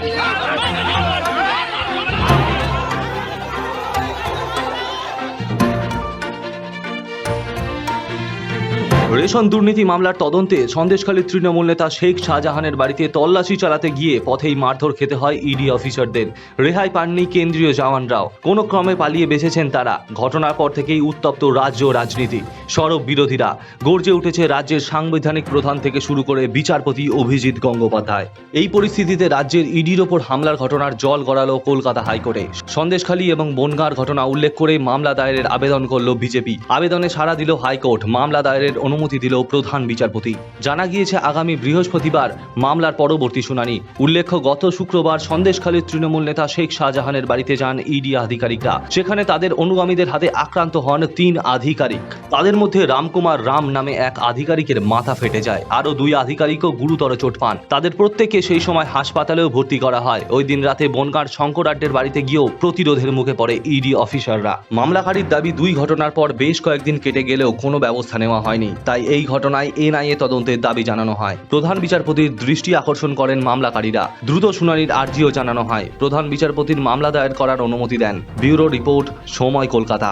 ¡Vamos! Ration দুর্নীতি মামলার তদন্তে সন্দেশখালী তৃণমূল নেতা শেখ শাহজাহানের বাড়িতে তল্লাশি চালাতে গিয়ে পথেই মারধর খেতে হয় ইডি অফিসারদের। রেহাই পাননি কেন্দ্রীয় জওয়ানরাও। কোনো ক্রমে পালিয়ে বেঁচেছেন তারা। ঘটনার পর থেকেই উত্তপ্ত রাজ্য রাজনীতি। সরব বিরোধীরা। গর্জে উঠেছে রাজ্যের সাংবিধানিক প্রধান থেকে শুরু করে বিচারপতি অভিজিৎ গঙ্গোপাধ্যায়। এই পরিস্থিতিতে রাজ্যের ইডির ওপর হামলার ঘটনার জল গড়ালো কলকাতা হাইকোর্টে। সন্দেশখালী এবং বনগাঁর ঘটনা উল্লেখ করে মামলা দায়েরের আবেদন করল বিজেপি। আবেদনে সাড়া দিল হাইকোর্ট। মামলা দায়েরের অনুমতি দিল প্রধান বিচারপতি। জানা গিয়েছে, আগামী বৃহস্পতিবার মামলার পরবর্তী শুনানি। উল্লেখ্য, গত শুক্রবার সন্দেশখালীর তৃণমূল নেতা শেখ শাহজাহানের বাড়িতে যান ইডি আধিকারিকরা। সেখানে তাদের অনুগামীদের হাতে আক্রান্ত হন তিন আধিকারিক। তাদের মধ্যে রামকুমার রাম নামে এক আধিকারিকের মাথা ফেটে যায়। আরও দুই আধিকারিকও গুরুতর চোট পান। তাদের প্রত্যেককে সেই সময় হাসপাতালেও ভর্তি করা হয়। ওই দিন রাতে বনগাঁর শঙ্কর আড্ডের বাড়িতে গিয়েও প্রতিরোধের মুখে পড়ে ইডি অফিসাররা। মামলাকারীর দাবি, দুই ঘটনার পর বেশ কয়েকদিন কেটে গেলেও কোনো ব্যবস্থা নেওয়া হয়নি। তাই এই ঘটনায় এনআইএ তদন্তের দাবি জানানো হয়। প্রধান বিচারপতির দৃষ্টি আকর্ষণ করেন মামলাকারীরা। দ্রুত শুনানির আর্জিও জানানো হয়। প্রধান বিচারপতির মামলা দায়ের করার অনুমতি দেন। ব্যুরো রিপোর্ট, সময় কলকাতা।